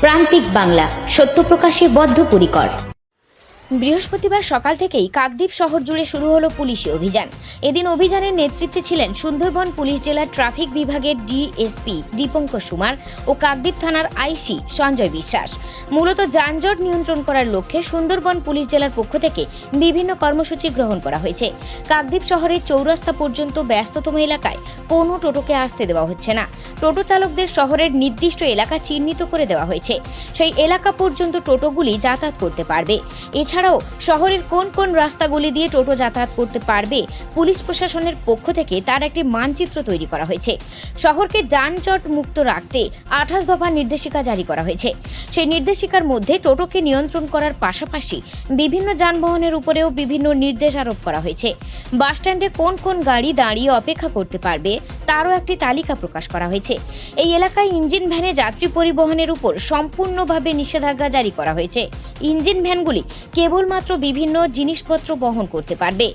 প্রান্তিক বাংলা সত্য প্রকাশে বদ্ধপরিকর। বৃহস্পতিবার সকাল থেকেই কাকদ্বীপ শহর জুড়ে শুরু হলো পুলিশি অভিযান। এদিন অভিযানের নেতৃত্বে ছিলেন সুন্দরবন পুলিশ জেলার ট্রাফিক বিভাগের ডিএসপি দীপঙ্কর সুমার ও কাকদ্বীপ থানার আইসি সঞ্জয় বিশ্বাস। মূলত যানজট নিয়ন্ত্রণ করার লক্ষ্যে সুন্দরবন পুলিশ জেলার পক্ষ থেকে বিভিন্ন কর্মসূচি গ্রহণ করা হয়েছে। কাকদ্বীপ শহরের চৌরাস্তা পর্যন্ত ব্যস্ততম এলাকায় কোনো টোটোকে আসতে দেওয়া হচ্ছে না। টোটো চালকদের শহরের নির্দিষ্ট এলাকা চিহ্নিত করে দেওয়া হয়েছে। সেই এলাকা পর্যন্ত টোটোগুলি যাতায়াত করতে পারবে। এছাড়াও শহরের কোন কোন রাস্তাগুলি দিয়ে টোটো যাতায়াত করতে পারবে, পুলিশ প্রশাসনের পক্ষ থেকে তার একটি মানচিত্র তৈরি করা হয়েছে। শহরকে যানজট মুক্ত রাখতে আঠাশ দফা নির্দেশিকা জারি করা হয়েছে। সেই নির্দেশিকার মধ্যে টোটোকে নিয়ন্ত্রণ করার পাশাপাশি বিভিন্ন যানবাহনের উপরেও বিভিন্ন নির্দেশ আরোপ করা হয়েছে। বাসস্ট্যান্ডে কোন কোন গাড়ি দাঁড়িয়ে অপেক্ষা করতে পারবে, তারও একটি তালিকা প্রকাশ করা হয়েছে। এই এলাকায় ইঞ্জিন ভ্যানে যাত্রী পরিবহনের উপর সম্পূর্ণভাবে নিষেধাজ্ঞা জারি করা হয়েছে। ইঞ্জিন ভ্যানগুলি কেবলমাত্র বিভিন্ন জিনিসপত্র বহন করতে পারবে।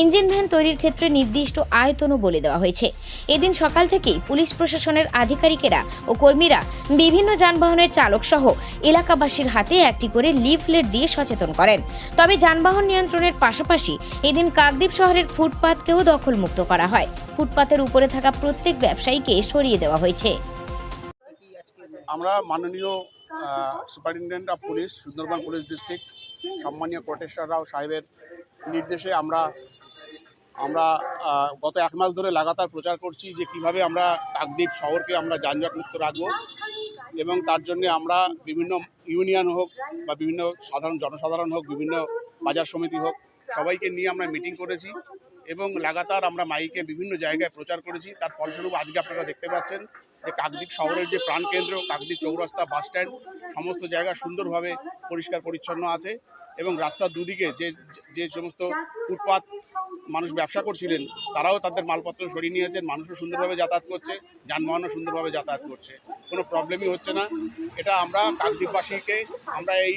ইঞ্জিন ভ্যান তৈরির ক্ষেত্রে নির্দিষ্ট আয়তনও বলে দেওয়া হয়েছে। এদিন সকাল থেকেই পুলিশ প্রশাসনের আধিকারিকেরা ও কর্মীরা বিভিন্ন যানবাহনের চালক সহ এলাকাবাসীর হাতে একটি করে লিফলেট দিয়ে সচেতন করেন। তবে যানবাহন নিয়ন্ত্রণের পাশাপাশি এদিন কাকদ্বীপ শহরের ফুটপাতকেও দখলমুক্ত করা হয়। ফুটপাতের উপরে থাকা প্রত্যেক ব্যবসায়ীকে সরিয়ে দেওয়া হয়েছে। আমরা মাননীয় superintendent of police Sundarban police district সম্মানীয় কোটেশ্বর রাও সাহেবের নির্দেশে আমরা আমরা গত এক মাস ধরে লাগাতার প্রচার করছি যে কীভাবে আমরা কাকদ্বীপ শহরকে আমরা যানজট মুক্ত রাখব এবং তার জন্য আমরা বিভিন্ন ইউনিয়ন হোক বা বিভিন্ন সাধারণ জনসাধারণ হোক, বিভিন্ন বাজার সমিতি হোক, সবাইকে নিয়ে আমরা মিটিং করেছি। এবং লাগাতার আমরা মাইকে বিভিন্ন জায়গায় প্রচার করেছি। তার ফলস্বরূপ আজকে আপনারা দেখতে পাচ্ছেন যে কাকদ্বীপ শহরের যে প্রাণকেন্দ্র কাকদ্বীপ চৌরাস্তা বাস স্ট্যান্ড, সমস্ত জায়গা সুন্দরভাবে পরিষ্কার পরিচ্ছন্ন আছে এবং রাস্তার দুদিকে যে যে সমস্ত ফুটপাত মানুষ ব্যবসা করছিলেন, তারাও তাদের মালপত্র সরিয়ে নিয়েছেন, মানুষও সুন্দরভাবে যাতায়াত করছে, যানবাহনও সুন্দরভাবে যাতায়াত করছে। কোনো প্রবলেমই হচ্ছে না। এটা আমরা কাকদ্বীপবাসীকে, আমরা এই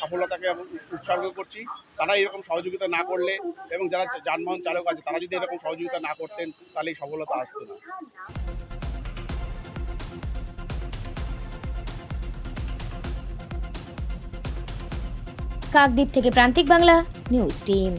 সফলতাকে উৎসর্গ করছি। তারা এরকম সহযোগিতা না করলে এবং যারা যানবাহন চালক আছে, তারা যদি এরকম সহযোগিতা না করতেন, তাহলে এই সফলতা আসতো না। কাকদ্বীপ থেকে প্রান্তিক বাংলা, নিউজ টিম।